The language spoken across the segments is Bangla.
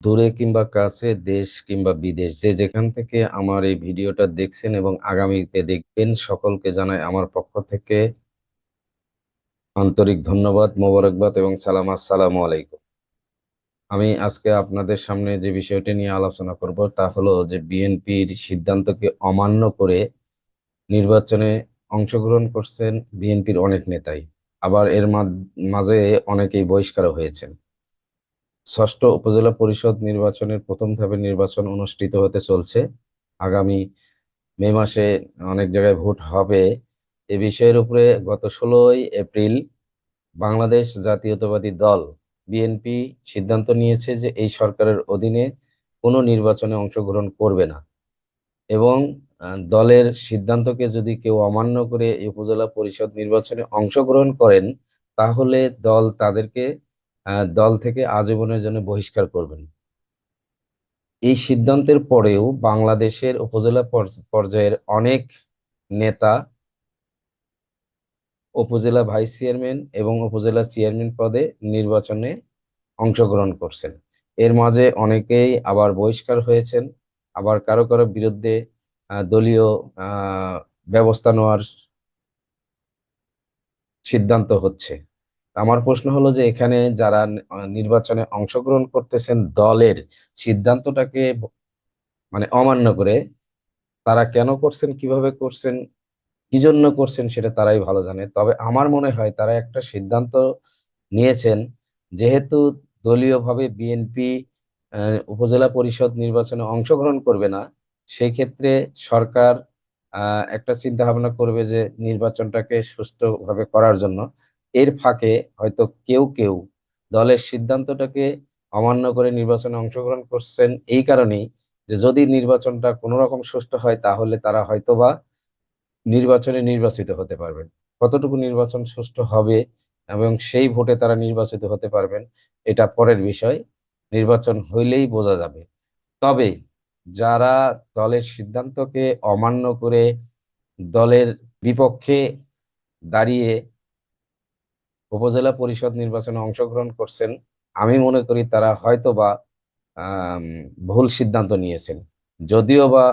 দূরে কিংবা কাছে, দেশ কিংবা বিদেশ, যে যেখান থেকে আমার এই ভিডিওটা দেখছেন এবং আগামীতে দেখবেন, সকলকে জানাই আমার পক্ষ থেকে আন্তরিক ধন্যবাদ, মোবারকবাদ এবং সালাম। আসসালামু আলাইকুম। আমি আজকে আপনাদের সামনে যে বিষয়টি নিয়ে আলোচনা করব, তা হলো যে বিএনপির সিদ্ধান্তকে অমান্য করে নির্বাচনে অংশগ্রহণ করছেন বিএনপির অনেক নেতাই। আবার এর মাঝে অনেকেই বহিষ্কার হয়েছেন। ষষ্ঠ উপজেলা পরিষদ নির্বাচনের প্রথম ধাপের নির্বাচন অনুষ্ঠিত হতে চলছে। আগামী মে মাসে অনেক জায়গায় ভোট হবে। এ বিষয়ের উপরে গত ষোলোই এপ্রিল বাংলাদেশ জাতীয়তাবাদী দল, বিএনপি, সিদ্ধান্ত নিয়েছে যে এই সরকারের অধীনে কোনো নির্বাচনে অংশগ্রহণ করবে না এবং দলের সিদ্ধান্তকে যদি কেউ অমান্য করে উপজেলা পরিষদ নির্বাচনে অংশগ্রহণ করেন, তাহলে দল তাদেরকে দল থেকে আজীবনের জন্য বহিষ্কার করবেন। এই সিদ্ধান্তের পরেও বাংলাদেশের উপজেলা পর্যায়ের অনেক নেতা উপজেলা ভাইস চেয়ারম্যান এবং উপজেলা চেয়ারম্যান পদে নির্বাচনে অংশগ্রহণ করছেন। এর মাঝে অনেকেই আবার বহিষ্কার হয়েছেন, আবার কারও কারও বিরুদ্ধে দলীয় ব্যবস্থা নেওয়ার সিদ্ধান্ত হচ্ছে। আমার প্রশ্ন হলো যে এখানে যারা নির্বাচনে অংশগ্রহণ করতেছেন দলের সিদ্ধান্তটাকে মানে অমান্য করে, তারা কেন করছেন, কীভাবে করছেন কি জন্য করছেন সেটা তারাই ভালো জানে। তবে আমার মনে হয় তারা একটা সিদ্ধান্ত নিয়েছেন, যেহেতু দলীয়ভাবে বিএনপি উপজেলা পরিষদ নির্বাচনে অংশগ্রহণ করবে না সেই ক্ষেত্রে সরকার একটা চিন্তা ভাবনা করবে যে নির্বাচনটাকে সুস্থভাবে করার জন্য। এর ফাঁকে হয়তো কেউ কেউ দলের সিদ্ধান্তটাকে অমান্য করে নির্বাচনে অংশগ্রহণ করছেন এই কারণেই যে যদি নির্বাচনটা কোনো রকম সুষ্ঠু হয়, তাহলে তারা হয়তোবা নির্বাচনে নির্বাচিত হতে পারবেন। কতটুকু নির্বাচন সুষ্ঠু হবে এবং সেই ভোটে তারা নির্বাচিত হতে পারবেন, এটা পরের বিষয়। নির্বাচন হইলেই বোঝা যাবে। তবে যারা দলের সিদ্ধান্তকে অমান্য করে দলের বিপক্ষে দাঁড়িয়ে উপজেলা পরিষদ নির্বাচনে অংশগ্রহণ করছেন, আমি মনে করি তারা হয়তো বা ভুল সিদ্ধান্ত নিয়েছেন। যদিও বা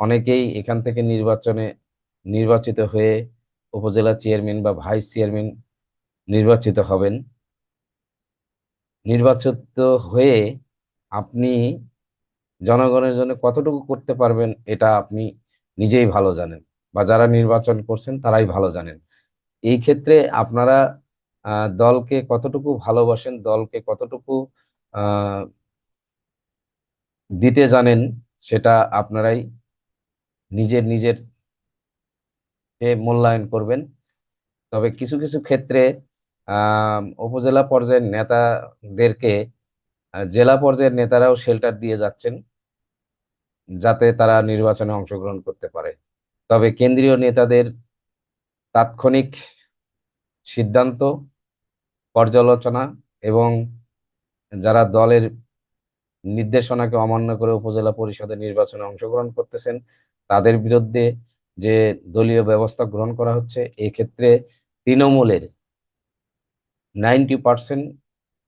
অনেকেই এখান থেকে নির্বাচনে নির্বাচিত হয়ে উপজেলা চেয়ারম্যান বা ভাইস চেয়ারম্যান নির্বাচিত হবেন। নির্বাচিত হয়ে আপনি জনগণের জন্য কতটুকু করতে পারবেন, এটা আপনি নিজেই ভালো জানেন বা যারা নির্বাচন করছেন তারাই ভালো জানেন। এই ক্ষেত্রে আপনারা দলকে কতটুকু ভালোবাসেন, দলকে কতটুকু দিতে জানেন সেটা আপনারাই নিজের নিজের মূল্যায়ন করবেন। তবে কিছু কিছু ক্ষেত্রে উপজেলা পর্যায়ের নেতাদেরকে জেলা পর্যায়ের নেতারাও শেল্টার দিয়ে যাচ্ছেন যাতে তারা নির্বাচনে অংশগ্রহণ করতে পারে। তবে কেন্দ্রীয় নেতাদের তাৎক্ষণিক সিদ্ধান্ত পর্যালোচনা এবং যারা দলের নির্দেশনাকে অমান্য করে উপজেলা পরিষদের নির্বাচনে অংশগ্রহণ করতেছেন, তাদের বিরুদ্ধে যে দলীয় ব্যবস্থা গ্রহণ করা হচ্ছে, এক্ষেত্রে তৃণমূলের নাইনটি পার্সেন্ট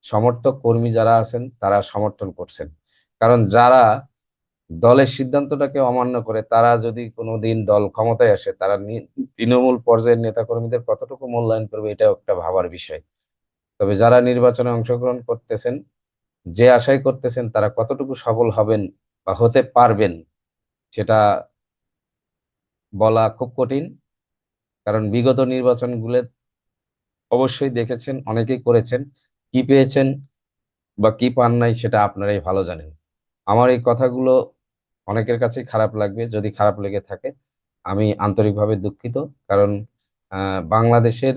সমর্থক কর্মী যারা আছেন, তারা সমর্থন করছেন। কারণ যারা দলের সিদ্ধান্তটাকে অমান্য করে, তারা যদি কোনোদিন দল ক্ষমতায় আসে, তারা তৃণমূল পর্যায়ের নেতাকর্মীদের কতটুকু মূল্যায়ন করবে, এটাও একটা ভাবার বিষয়। তবে যারা নির্বাচনে অংশগ্রহণ করতেছেন, যে আশাই করতেছেন তারা কতটুকু সফল হবেন বা হতে পারবেন, সেটা বলা খুব কঠিন। কারণ বিগত নির্বাচনগুলো অবশ্যই দেখেছেন, অনেকেই করেছেন। কি পেয়েছেন বা কি পান নাই সেটা আপনারাই ভালো জানেন। আমার এই কথাগুলো অনেকের কাছে খারাপ লাগবে, যদি খারাপ লেগে থাকে। আমি আন্তরিকভাবে দুঃখিত, কারণ বাংলাদেশের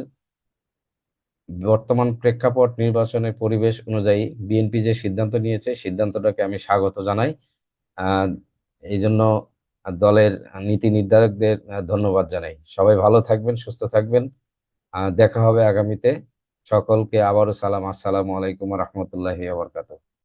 বর্তমান প্রেক্ষাপট নির্বাচনের পরিবেশ অনুযায়ী বিএনপি যে সিদ্ধান্ত নিয়েছে, সিদ্ধান্তটাকে আমি স্বাগত জানাই। এই জন্য দলের নীতি নির্ধারকদের ধন্যবাদ জানাই। সবাই ভালো থাকবেন, সুস্থ থাকবেন। দেখা হবে আগামীতে। সকলকে আবারও সালাম। আসসালামু আলাইকুম রহমতুল্লাহ আবরকাত